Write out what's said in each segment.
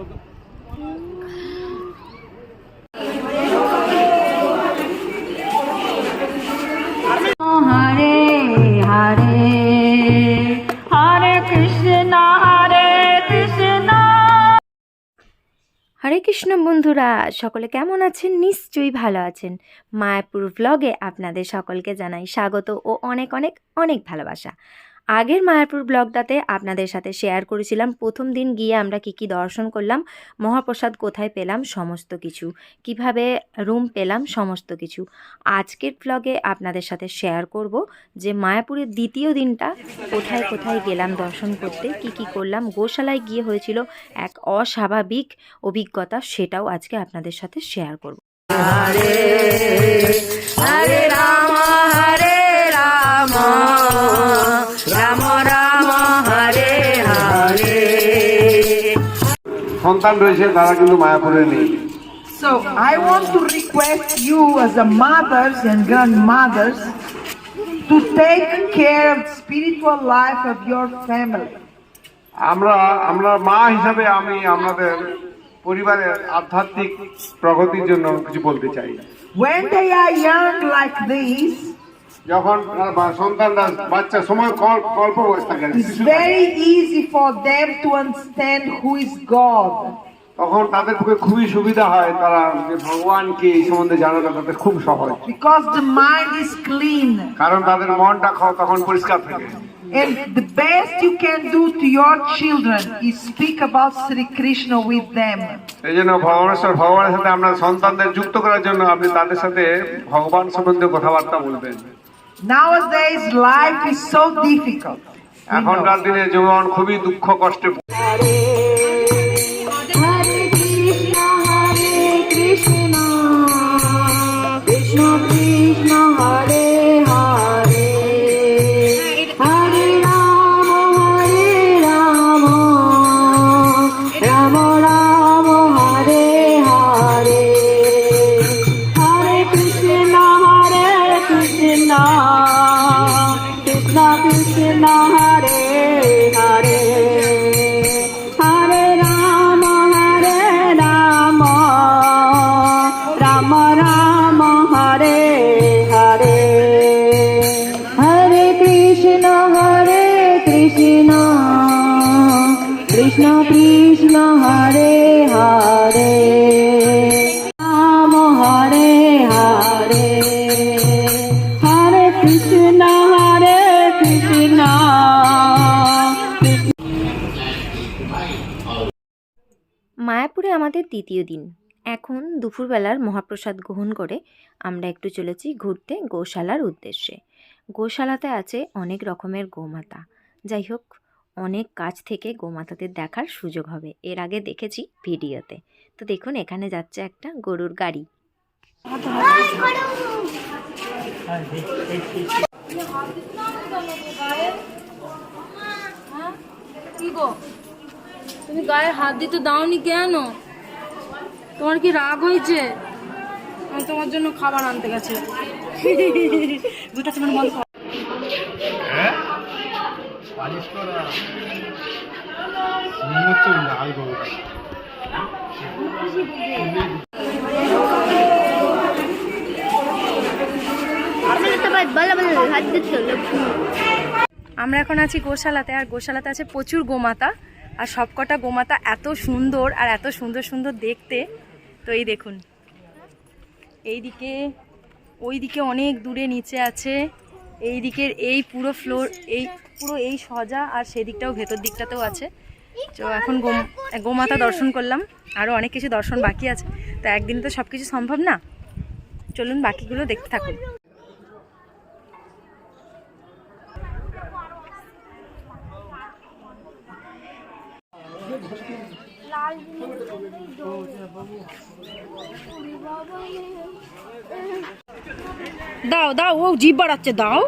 হরে কৃষ্ণ বন্ধুরা, সকলে কেমন আছেন? নিশ্চয়ই ভালো আছেন। মায়াপুর ব্লগে আপনাদের সকলকে জানাই স্বাগত ও অনেক অনেক অনেক ভালোবাসা। আগের মায়াপুর ব্লগটাতে আপনাদের সাথে শেয়ার করেছিলাম। প্রথম দিন গিয়ে আমরা কি কি দর্শন করলাম, মহাপ্রসাদ কোথায় পেলাম, সমস্ত কিছু। কীভাবে রুম পেলাম, সমস্ত কিছু। আজকের ব্লগে আপনাদের সাথে শেয়ার করব যে মায়াপুরের দ্বিতীয় দিনটা কোথায় কোথায় গেলাম দর্শন করতে, কি কি করলাম, গোশালায় গিয়ে হয়েছিল এক অস্বাভাবিক অভিজ্ঞতা, সেটাও আজকে আপনাদের সাথে শেয়ার করব। হরে রাম হরে রাম। সন্তান রয়েছে তারা কিন্তু মায়াপুরে নেই So I want to request you as a mothers and grandmothers to take care of spiritual life of your family. আমরা আমরা মা হিসাবে আমি আমাদের পরিবারের আধ্যাত্মিক প্রগতির জন্য কিছু বলতে চাই When they are young like this, যখন সন্তানরা বাচ্চা সময় কল- বয়স থাকে। It's very easy for them to understand who is তখন তাদের পক্ষে খুবই সুবিধা হয় তারা যে ভগবানকে এই সম্বন্ধে জানাটা তাদের খুব সহজ। Because the mind is clean. কারণ তাদের মনটা তখন পরিষ্কার থাকে। And the best you can do to your children is speak about Sri Krishna with them. এই জন্য ভগবানেশ্বর ভগবানের সাথে আমরা সন্তানদের যুক্ত করার জন্য আপনি তাদের সাথে ভগবান সম্বন্ধে কথাবার্তা বলবেন। Nowadays, life is so difficult. এখনকার দিনে জীবন খুবই দুঃখ কষ্টে মায়াপুরে আমাদের দ্বিতীয় দিন। এখন দুপুরবেলার মহাপ্রসাদ গ্রহণ করে আমরা একটু চলেছি ঘুরতে গোশালার উদ্দেশ্যে। গোশালাতে আছে অনেক রকমের গোমাতা। যাই হোক অনেক কাছ থেকে গোমাতাদের দেখার সুযোগ হবে। এর আগে দেখেছি ভিডিওতে। তো দেখুন এখানে যাচ্ছে একটা গরুর গাড়ি। তুমি গায়ে হাত দিতে দাওনি কেন? তোমার কি রাগ হয়েছে? আমি তোমার জন্য খাবার আনতে গেছে। বন্ধ। আমরা এখন আছি গোশালাতে, আর গোশালাতে আছে প্রচুর গোমাতা, আর সবকটা গোমাতা এত সুন্দর আর এত সুন্দর সুন্দর দেখতে। তো এই দেখুন, এইদিকে, ওইদিকে অনেক দূরে নিচে আছে এই দিকের এই পুরো ফ্লোর এই পুরো এই সজা, আর সেদিকটাও ভেতর দিকটাতেও আছে। তো এখন গোম- গোমাতা দর্শন করলাম। আরও অনেক কিছু দর্শন বাকি আছে। তো একদিনে তো সব কিছু সম্ভব না? চলুন বাকিগুলো দেখতে থাকুন। দাও দাও, ও, জিভ বাড়াচ্ছে, দাও।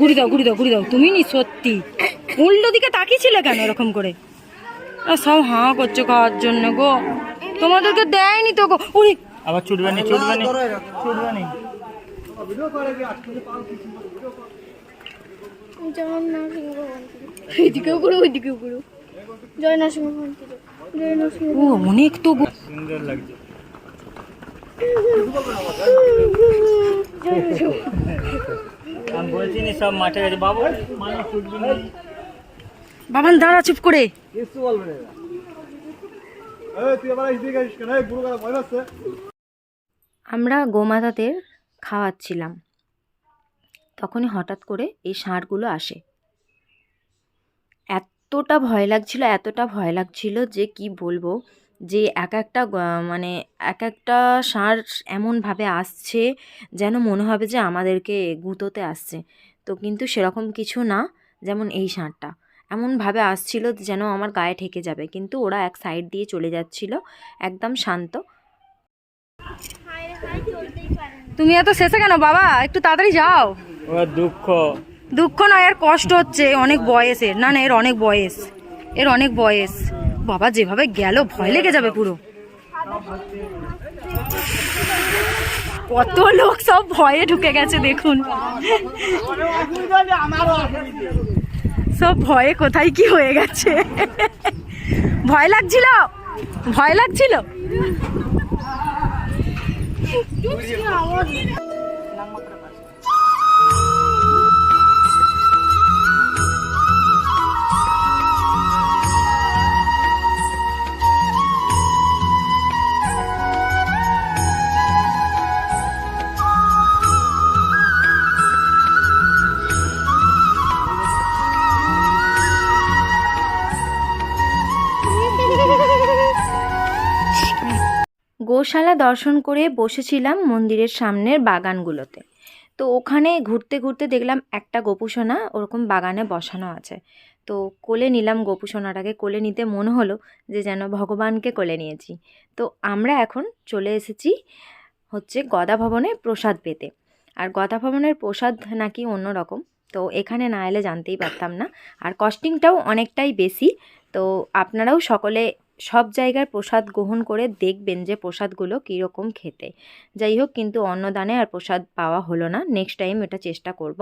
গুড়ি দাও গুড়ি দাও গুড়ি দাও। তুমি নি সত্যি। উল্টো দিকে তাকিয়েছিলে কেন এরকম করে? সব হাঁ করছ খাওয়ার জন্য গো। তোমাদেরকে দেয়নি তো গো। উড়ি। আবার ছুটবানি জয় নরসিংহ মন্দির এদিকেও করো ওইদিকেও করো জয় আমি বলছি নি সব মাঠে গেছে। বাবু মানে ফুটবি না। বাবান দাঁড়া চুপ করে। আমরা গোমাতাদের খাওয়াচ্ছিলাম। তখনই হঠাৎ করে এই ষাঁড়গুলো আসে। এতটা ভয় লাগছিল এতটা ভয় লাগছিল যে কি বলব? যে এক একটা মানে এক একটা ষাঁড় এমনভাবে আসছে যেন মনে হবে যে আমাদেরকে গুঁতোতে আসছে। তো কিন্তু সেরকম কিছু না যেমন এই ষাঁড়টা এমনভাবে আসছিল যেন আমার গায়ে ঠেকে যাবে কিন্তু ওরা এক সাইড দিয়ে চলে যাচ্ছিল একদম শান্ত। তুমি এত শেষে কেন বাবা? একটু তাড়াতাড়ি যাও। দুঃখ। দুঃখ নয় এর কষ্ট হচ্ছে অনেক বয়স এর। না না এর অনেক বয়স। এর অনেক বয়স। বাবা, যেভাবে গেল, ভয় লেগে যাবে পুরো। কত লোক সব ভয়ে ঢুকে গেছে, দেখুন। সব ভয়ে কোথায় কি হয়ে গেছে? ভয় লাগছিল? ভয় লাগছিল? গোশালা দর্শন করে বসেছিলাম মন্দিরের সামনের বাগানগুলোতে। তো ওখানে ঘুরতে ঘুরতে দেখলাম একটা গোপুসোনা ওরকম বাগানে বসানো আছে। তো কোলে নিলাম গোপুসোনাটাকে, কোলে নিতে মনে হলো যে যেন ভগবানকে কোলে নিয়েছি। তো আমরা এখন চলে এসেছি হচ্ছে গদা ভবনে প্রসাদ পেতে। আর গদা ভবনের প্রসাদ নাকি অন্য রকম। তো এখানে না এলে জানতেই পারতাম না। আর কস্টিংটাও অনেকটাই বেশি। তো আপনারাও সকলে সব জায়গার প্রসাদ গ্রহণ করে দেখবেন যে প্রসাদগুলো কীরকম খেতে। যাই হোক কিন্তু অন্নদানে আর প্রসাদ পাওয়া হলো না। নেক্সট টাইম এটা চেষ্টা করব।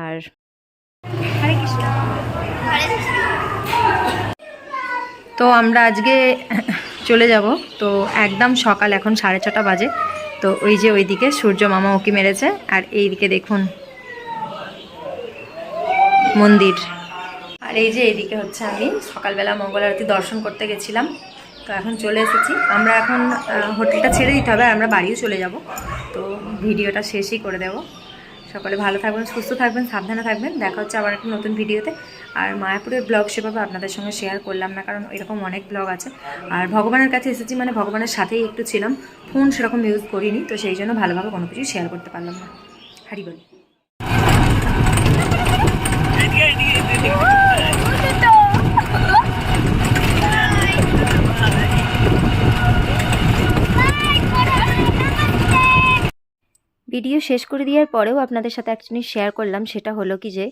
আর তো আমরা আজকে চলে যাব। তো একদম সকাল এখন সাড়ে ছটা বাজে। তো ওই যে ওইদিকে সূর্য মামা উকি মেরেছে। আর এইদিকে দেখুন মন্দির। আর এই যে এইদিকে হচ্ছে আমি সকালবেলা মঙ্গল আরতি দর্শন করতে গেছিলাম। তো এখন চলে এসেছি। আমরা এখন হোটেলটা ছেড়ে দিতে হবে আমরা বাড়িও চলে যাব। তো ভিডিওটা শেষই করে দেব। সকলে ভালো থাকবেন, সুস্থ থাকবেন, সাবধানে থাকবেন। দেখা হচ্ছে আবার একটা নতুন ভিডিওতে। আর মায়াপুরের ব্লগ সেভাবে আপনাদের সঙ্গে শেয়ার করলাম না, কারণ এরকম অনেক ব্লগ আছে। আর ভগবানের কাছে এসেছি মানে ভগবানের সাথেই একটু ছিলাম। ফোন সেরকম ইউজ করিনি, তো সেই জন্য ভালোভাবে কোনো কিছু শেয়ার করতে পারলাম না। হারি বল ভিডিও শেষ করে দেওয়ার পরেও আপনাদের সাথে এক জিনিস শেয়ার করলাম, সেটা হলো কি যে,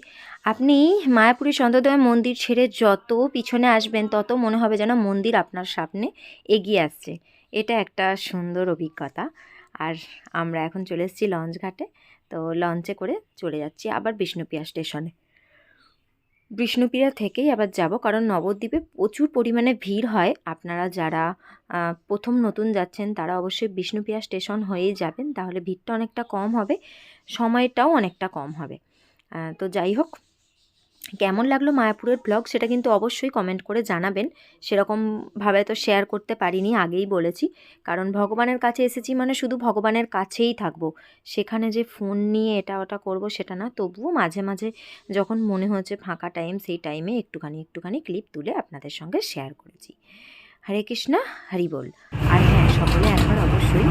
আপনি মায়াপুরী চন্দ্রদয় মন্দির ছেড়ে যত পিছনে আসবেন, তত মনে হবে যেন মন্দির আপনার সামনে এগিয়ে আসছে। এটা একটা সুন্দর অভিজ্ঞতা। আর আমরা এখন চলে এসেছি লঞ্চ ঘাটে তো লঞ্চে করে চলে যাচ্ছি আবার বিষ্ণুপিয়া স্টেশনে। বিষ্ণুপ্রিয়া থেকেই আবার যাব, কারণ নবদ্বীপে প্রচুর পরিমাণে ভিড় হয়। আপনারা যারা প্রথম নতুন যাচ্ছেন, তারা অবশ্যই বিষ্ণুপ্রিয়া স্টেশন হয়েই যাবেন। তাহলে ভিড়টা অনেকটা কম হবে, সময়টাও অনেকটা কম হবে। তো যাই হোক কেমন লাগল মায়াপুরের ব্লগ সেটা কিন্তু অবশ্যই কমেন্ট করে জানাবেন। সেরকমভাবে তো শেয়ার করতে পারিনি, আগেই বলেছি। কারণ ভগবানের কাছে এসেছি মানে শুধু ভগবানের কাছেই থাকব। সেখানে যে ফোন নিয়ে এটা ওটা করব সেটা না, তবুও মাঝে মাঝে যখন মনে হচ্ছে ফাঁকা টাইম সেই টাইমে একটুখানি একটুখানি ক্লিপ তুলে আপনাদের সঙ্গে শেয়ার করেছি। হরে কৃষ্ণা, হরি বল। আর হ্যাঁ সকলে একবার অবশ্যই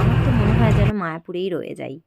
আমার তো মনে হয় যেন মায়াপুরেই রয়ে যাই।